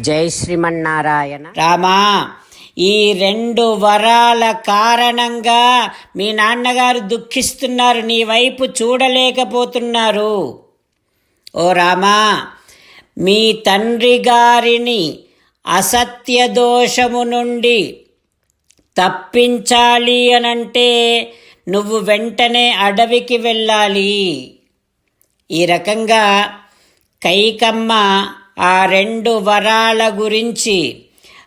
జై శ్రీమన్నారాయణ. రామా ఈ రెండు వరాల కారణంగా మీ నాన్నగారు దుఃఖిస్తున్నారు నీ వైపు చూడలేకపోతున్నారు. ఓ రామా మీ తండ్రి గారిని అసత్య దోషము నుండి తప్పించాలి అనంటే నువ్వు వెంటనే అడవికి వెళ్ళాలి. ఈ రకంగా కైకమ్మ ఆ రెండు వరాల గురించి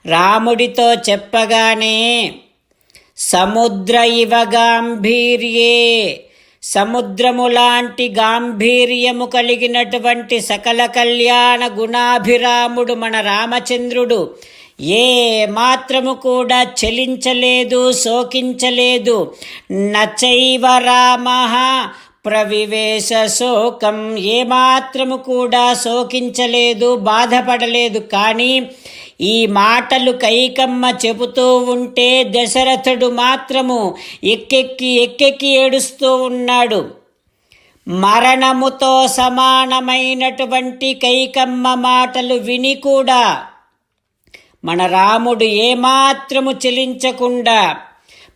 రాముడితో చెప్పగానే సముద్ర ఇవ గాంభీర్యే సముద్రము లాంటి గాంభీర్యము కలిగినటువంటి సకల కళ్యాణ గుణాభిరాముడు మన రామచంద్రుడు ఏ మాత్రము కూడా చలించలేదు శోకించలేదు. నచైవ రామ ప్రవివేశ శోకం ఏమాత్రము కూడా శోకించలేదు బాధపడలేదు. కానీ ఈ మాటలు కైకమ్మ చెబుతూ ఉంటే దశరథుడు మాత్రము ఎక్కెక్కి ఎక్కెక్కి ఏడుస్తూ ఉన్నాడు. మరణముతో సమానమైనటువంటి కైకమ్మ మాటలు విని కూడా మన రాముడు ఏమాత్రము చెలించకుండా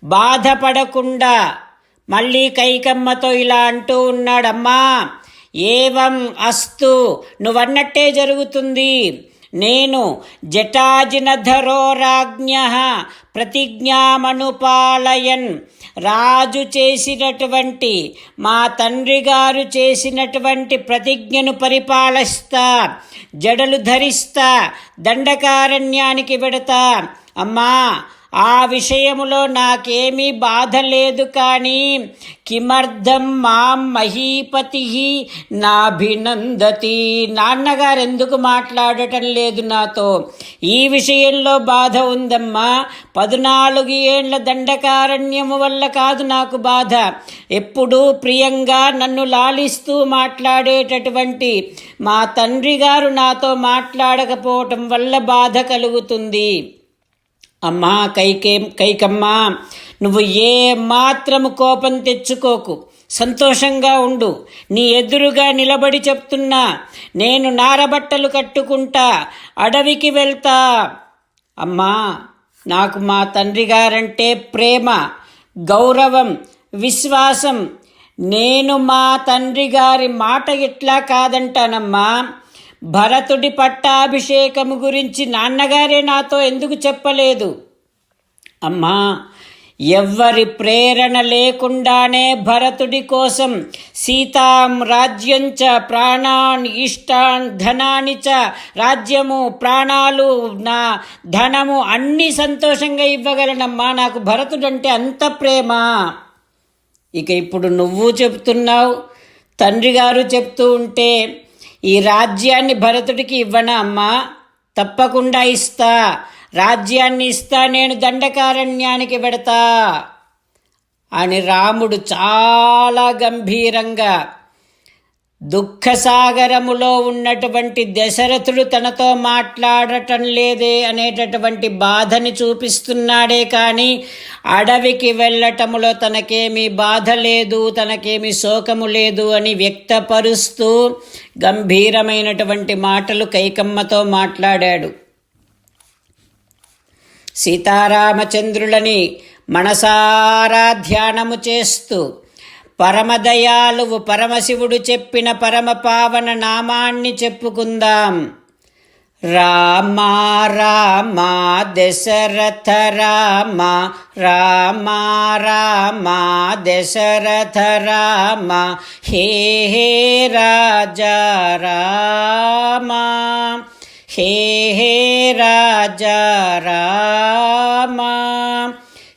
బాధపడకుండా మళ్ళీ కైకమ్మతో ఇలా అంటూ ఉన్నాడమ్మా ఏవం అస్తు నువ్వన్నట్టే జరుగుతుంది. నేను జటాజినధరో రాజ్ఞ ప్రతిజ్ఞామనుపాలయన్. రాజు చేసినటువంటి మా తండ్రి గారు చేసినటువంటి ప్రతిజ్ఞను పరిపాలిస్తా జడలు ధరిస్తా దండకారణ్యానికి పెడతా. అమ్మా ఆ విషయములో నాకేమీ బాధ లేదు కానీ కిమర్థం మాం మహీపతి నాభినందతి. నాన్నగారు ఎందుకు మాట్లాడటం లేదు నాతో? ఈ విషయంలో బాధ ఉందమ్మా. పద్నాలుగు ఏండ్ల దండకారణ్యము వల్ల కాదు నాకు బాధ. ఎప్పుడూ ప్రియంగా నన్ను లాలిస్తూ మాట్లాడేటటువంటి మా తండ్రి గారు నాతో మాట్లాడకపోవటం వల్ల బాధ కలుగుతుంది. అమ్మా కైకే కైకమ్మా నువ్వు ఏ మాత్రము కోపం తెచ్చుకోకు. సంతోషంగా ఉండు. నీ ఎదురుగా నిలబడి చెప్తున్నా నేను నారబట్టలు కట్టుకుంటా అడవికి వెళ్తా. అమ్మా నాకు మా తండ్రి గారంటే ప్రేమ గౌరవం విశ్వాసం. నేను మా తండ్రి గారి మాట ఎట్లా కాదంటానమ్మా? భరతుడి పట్టాభిషేకము గురించి నాన్నగారే నాతో ఎందుకు చెప్పలేదు? అమ్మా ఎవ్వరి ప్రేరణ లేకుండానే భరతుడి కోసం సీతాం రాజ్యంచ ప్రాణాన్ ఇష్టాన్ ధనాని చ రాజ్యము ప్రాణాలు నా ధనము అన్నీ సంతోషంగా ఇవ్వగలనమ్మా. నాకు భరతుడంటే అంత ప్రేమ. ఇక ఇప్పుడు నువ్వు చెప్తున్నావు తండ్రి గారు చెప్తూ ఉంటే ఈ రాజ్యాన్ని భరతుడికి ఇవ్వనా అమ్మా? తప్పకుండా ఇస్తా. రాజ్యాన్ని ఇస్తా నేను దండకారణ్యానికి పెడతా అని రాముడు చాలా గంభీరంగా దుఃఖసాగరములో ఉన్నటువంటి దశరథుడు తనతో మాట్లాడటం లేదే అనేటటువంటి బాధని చూపిస్తున్నాడే కానీ అడవికి వెళ్ళటములో తనకేమీ బాధ లేదు తనకేమీ శోకము లేదు అని వ్యక్తపరుస్తూ గంభీరమైనటువంటి మాటలు కైకమ్మతో మాట్లాడాడు. సీతారామచంద్రులని మనసారా ధ్యానము చేస్తూ పరమదయాలువు పరమశివుడు చెప్పిన పరమ పావన నామాన్ని చెప్పుకుందాం. రామ రామ దశరథ రామ రామ రామ దశరథ రామ హే హే రాజా రామ హే హే రాజా రామ.